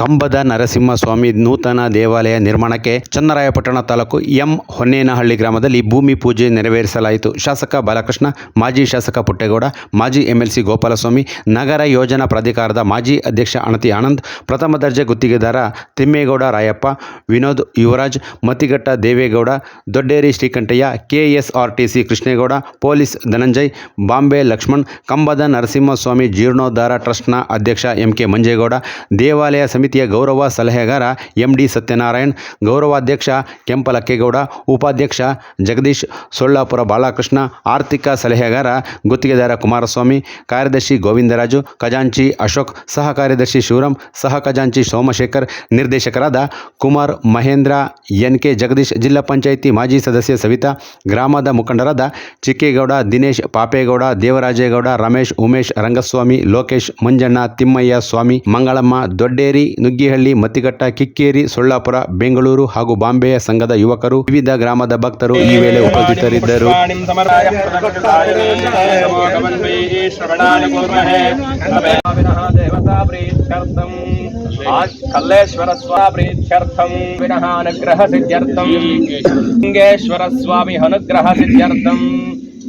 ಕಂಬದ ನರಸಿಂಹಸ್ವಾಮಿ ನೂತನ ದೇವಾಲಯ ನಿರ್ಮಾಣಕ್ಕೆ ಚನ್ನರಾಯಪಟ್ಟಣ ತಾಲೂಕು ಎಂ ಹೊನ್ನೇನಹಳ್ಳಿ ಗ್ರಾಮದಲ್ಲಿ ಭೂಮಿ ಪೂಜೆ ನೆರವೇರಿಸಲಾಯಿತು. ಶಾಸಕ ಬಾಲಕೃಷ್ಣ, ಮಾಜಿ ಶಾಸಕ ಪುಟ್ಟೇಗೌಡ, ಮಾಜಿ ಎಂಎಲ್ಸಿ ಗೋಪಾಲಸ್ವಾಮಿ, ನಗರ ಯೋಜನಾ ಪ್ರಾಧಿಕಾರದ ಮಾಜಿ ಅಧ್ಯಕ್ಷ ಅಣತಿ ಆನಂದ್, ಪ್ರಥಮ ದರ್ಜೆ ಗುತ್ತಿಗೆದಾರ ತಿಮ್ಮೇಗೌಡ ರಾಯಪ್ಪ, ವಿನೋದ್ ಯುವರಾಜ್ ಮತಿಘಟ್ಟ ದೇವೇಗೌಡ, ದೊಡ್ಡೇರಿ ಶ್ರೀಕಂಠಯ್ಯ, ಕೆಎಸ್ಆರ್ಟಿಸಿ ಕೃಷ್ಣೇಗೌಡ, ಪೊಲೀಸ್ ಧನಂಜಯ್, ಬಾಂಬೆ ಲಕ್ಷ್ಮಣ್, ಕಂಬದ ನರಸಿಂಹಸ್ವಾಮಿ ಜೀರ್ಣೋದ್ಧಾರ ಟ್ರಸ್ಟ್ನ ಅಧ್ಯಕ್ಷ ಎಂಕೆ ಮಂಜೇಗೌಡ, ದೇವಾಲಯ ಸಮಿತಿಯ ಗೌರವ ಸಲಹೆಗಾರ ಎಂ ಡಿ ಸತ್ಯನಾರಾಯಣ್, ಗೌರವಾಧ್ಯಕ್ಷ ಕೆಂಪಲಕ್ಕೇಗೌಡ, ಉಪಾಧ್ಯಕ್ಷ ಜಗದೀಶ್ ಸೊಳ್ಳಾಪುರ ಬಾಲಕೃಷ್ಣ, ಆರ್ಥಿಕ ಸಲಹೆಗಾರ ಗುತ್ತಿಗೆದಾರ ಕುಮಾರಸ್ವಾಮಿ, ಕಾರ್ಯದರ್ಶಿ ಗೋವಿಂದರಾಜು, ಖಜಾಂಚಿ ಅಶೋಕ್, ಸಹ ಕಾರ್ಯದರ್ಶಿ ಶಿವರಾಮ್, ಸಹ ಖಜಾಂಚಿ ಸೋಮಶೇಖರ್, ನಿರ್ದೇಶಕರಾದ ಕುಮಾರ್ ಮಹೇಂದ್ರ ಎನ್ ಕೆ ಜಗದೀಶ್, ಜಿಲ್ಲಾ ಪಂಚಾಯಿತಿ ಮಾಜಿ ಸದಸ್ಯ ಸವಿತಾ, ಗ್ರಾಮದ ಮುಖಂಡರಾದ ಚಿಕ್ಕೇಗೌಡ, ದಿನೇಶ್ ಪಾಪೇಗೌಡ, ದೇವರಾಜೇಗೌಡ, ರಮೇಶ್ ಉಮೇಶ್ ರಂಗಸ್ವಾಮಿ, ಲೋಕೇಶ್ ಮಂಜಣ್ಣ ತಿಮ್ಮಯ್ಯ ಸ್ವಾಮಿ, ಮಂಗಳಮ್ಮ ದೊಡ್ಡೇರಿ ನುಗ್ಗಿಹಳ್ಳಿ ಮತ್ತಿಘಟ್ಟ ಕಿಕ್ಕೇರಿ, ಸೊಳ್ಳಾಪುರ, ಬೆಂಗಳೂರು ಹಾಗೂ ಬಾಂಬೆಯ ಸಂಘದ ಯುವಕರು, ವಿವಿಧ ಗ್ರಾಮದ ಭಕ್ತರು ಈ ವೇಳೆ ಉಪಸ್ಥಿತರಿದ್ದರು. ಕಲ್ಲೇಶ್ವರ ಸ್ವಾಪ್ರೀತ್ಯರ್ಥಂ ವಿನಃ ಅನುಗ್ರಹ ಸಿದ್ಧಾರ್ಥಂ ಲಿಂಗೇಶ್ವರ ಸ್ವಾಮಿ ಅನುಗ್ರಹ ಸಿದ್ಧಾರ್ಥಂ.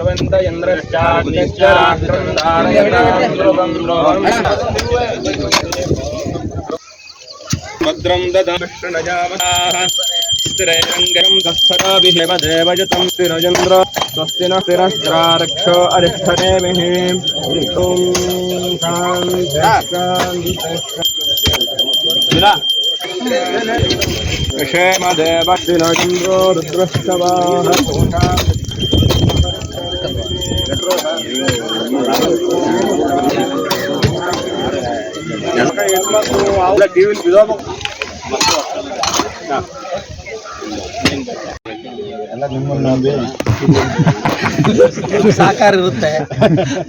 नामराशि नामराशि वशात् ध्रुवन्त इन्द्रश्चाग्निश्च राष्ट्रं धारयतां ध्रुवं ध्रुवम् भद्रं ददाशृणजामः स्थिरैरङ्गं धस्तराभिहेव देवजतं ಸಾಕಾರ ಇರುತ್ತೆ.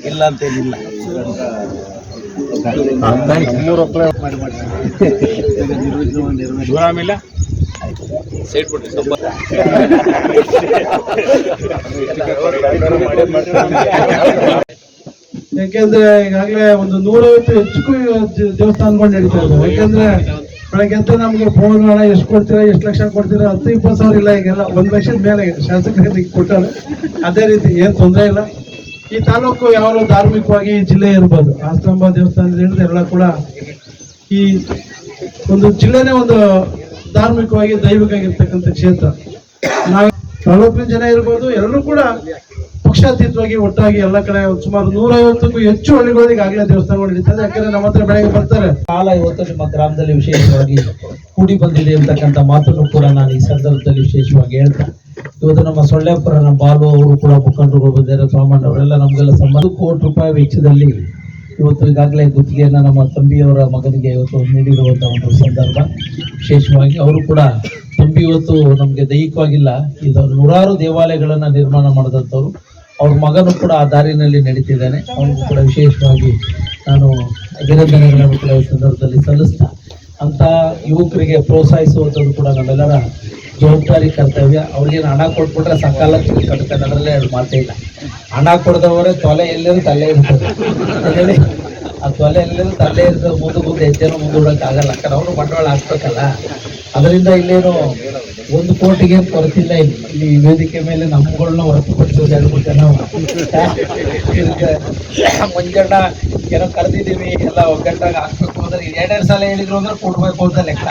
ಇಲ್ಲ ಅಂತೇನಿಲ್ಲ ಮೂರು ಮಾಡಿ ಇಲ್ಲ ಇರುತ್ತೆ ಬಿಡ್ರಿ ಸ್ವಲ್ಪ ಯಾಕೆಂದ್ರೆ ಈಗಾಗಲೇ ಒಂದು ನೂರೈವತ್ತು ಹೆಚ್ಚು ದೇವಸ್ಥಾನಗಳು ನಡೀತಾ ಇದ್ದಾವೆ ಯಾಕೆಂದ್ರೆ ಬೆಳಗ್ಗೆ ಅಂತ ನಮ್ಗೆ ಫೋನ್ ಹಣ ಎಷ್ಟು ಕೊಡ್ತೀರಾ, ಎಷ್ಟು ಲಕ್ಷ ಕೊಡ್ತೀರಾ, ಹತ್ತು, ಇಪ್ಪತ್ತು ಸಾವಿರ ಇಲ್ಲ ಈಗೆಲ್ಲ. ಒಂದು ಲಕ್ಷದ ಮೇಲೆ ಶಾಸಕರಿಗೆ ಕೊಟ್ಟಾರೆ ಅದೇ ರೀತಿ ಏನು ತೊಂದರೆ ಇಲ್ಲ. ಈ ತಾಲೂಕು ಯಾವಾಗಲೂ ಧಾರ್ಮಿಕವಾಗಿ ಜಿಲ್ಲೆ ಇರ್ಬೋದು. ಆಸ್ತಂಬ ದೇವಸ್ಥಾನದಿಂದ ಎಲ್ಲ ಕೂಡ ಈ ಒಂದು ಜಿಲ್ಲೆನೇ ಒಂದು ಧಾರ್ಮಿಕವಾಗಿ, ದೈವಿಕವಾಗಿರ್ತಕ್ಕಂಥ ಕ್ಷೇತ್ರ. ನಾವು ತಾಲೂಕಿನ ಜನ ಇರ್ಬೋದು, ಎಲ್ಲರೂ ಕೂಡ ಪಕ್ಷಾತೀತವಾಗಿ ಒಟ್ಟಾಗಿ ಎಲ್ಲ ಕಡೆ ಸುಮಾರು ನೂರೈವತ್ತಕ್ಕೂ ಹೆಚ್ಚು ಹಳ್ಳಿಗಳಿಗೆ ಆಗಲೇ ದೇವಸ್ಥಾನಗಳು ನಡೀತದೆ ಯಾಕಂದ್ರೆ ನಮ್ಮ ಹತ್ರ ಬೆಳಗ್ಗೆ ಬರ್ತಾರೆ. ಕಾಲ ಇವತ್ತು ನಿಮ್ಮ ಗ್ರಾಮದಲ್ಲಿ ವಿಶೇಷವಾಗಿ ಕೂಡಿ ಬಂದಿದೆ ಅಂತಕ್ಕಂಥ ಮಾತನ್ನು ಕೂಡ ನಾನು ಈ ಸಂದರ್ಭದಲ್ಲಿ ವಿಶೇಷವಾಗಿ ಹೇಳ್ತಾ ಇವತ್ತು ನಮ್ಮ ಸೊಳ್ಳೆಪುರ ನಮ್ಮ ಬಾಲು ಅವರು ಕೂಡ ಮುಖಂಡರುಗಳು ಬಂದಿದ್ದಾರೆ, ಸ್ವಾಮಣ್ಣವರೆಲ್ಲ ನಮಗೆಲ್ಲ ಸಂಬಂಧ. ಕೋಟಿ ರೂಪಾಯಿ ವೆಚ್ಚದಲ್ಲಿ ಇವತ್ತು ಈಗಾಗಲೇ ಗುತ್ತಿಗೆಯನ್ನು ನಮ್ಮ ತಂಬಿಯವರ ಮಗನಿಗೆ ಇವತ್ತು ನೀಡಿರುವಂಥ ಒಂದು ಸಂದರ್ಭ. ವಿಶೇಷವಾಗಿ ಅವರು ಕೂಡ ತಂಬಿ ಇವತ್ತು ನಮಗೆ ದೈಹಿಕವಾಗಿಲ್ಲ. ಇದು ನೂರಾರು ದೇವಾಲಯಗಳನ್ನು ನಿರ್ಮಾಣ ಮಾಡಿದಂಥವ್ರು. ಅವ್ರ ಮಗನು ಕೂಡ ಆ ದಾರಿನಲ್ಲಿ ನಡೀತಿದ್ದಾನೆ. ಅವನಿಗೂ ಕೂಡ ವಿಶೇಷವಾಗಿ ನಾನು ಅಭಿನಂದನೆಗಳನ್ನು ಕೂಡ ಈ ಸಂದರ್ಭದಲ್ಲಿ ಸಲ್ಲಿಸ್ತಾ ಅಂಥ ಯುವಕರಿಗೆ ಪ್ರೋತ್ಸಾಹಿಸುವಂಥದ್ದು ಕೂಡ ನಮ್ಮೆಲ್ಲರ ಜವಾಬ್ದಾರಿ ಕರ್ತವ್ಯ. ಅವ್ರಿಗೇನು ಹಣ ಕೊಟ್ಬಿಟ್ರೆ ಸಕಾಲ ಕಟ್ತಾನೆ ಅದರಲ್ಲೇ ಮಾತೇ ಇಲ್ಲ. ಹಣ ಕೊಡದವರೇ ತೊಲೆ ಎಲ್ಲಿರು ತಲೆ ಇರ್ತದೆ. ಹೇಳಿ. ಆ ತೊಲೆ ಎಲ್ಲಿರು ತಲೆ ಇರ್ತದೆ. ಮುಂದೆ ಮುಂದೆ ಹೆಜ್ಜೆನೂ ಮುಂದೂಡಕ್ಕೆ ಆಗಲ್ಲ. ಯಾಕಂದ್ರೆ ಅವರು ಬಂಡವಾಳ ಹಾಕ್ಬೇಕಲ್ಲ. ಅದರಿಂದ ಇಲ್ಲೇನು ಒಂದು ಕೋಟಿಗೆ ಕೊರತಿಲ್ಲ ಇಲ್ಲಿ. ಇಲ್ಲಿ ಈ ವೇದಿಕೆ ಮೇಲೆ ನಮ್ಮಗಳನ್ನ ಹೊರತುಪಡಿಸೋದು ಹೇಳ್ಬಿಟ್ಟೆ ನಾವು ಮುಂಜಾನೆ ಏನೋ ಕರೆದಿದ್ದೀವಿ. ಎಲ್ಲ ಒಗ್ಗಟ್ಟಾಗ ಹಾಕ್ಬೇಕು ಅಂದ್ರೆ ಎರಡೆರಡು ಸಲ ಹೇಳಿದ್ರು ಅಂದ್ರೆ ಕೊಡ್ಬೇಕು ಅಂತ ಲೆಕ್ಕ.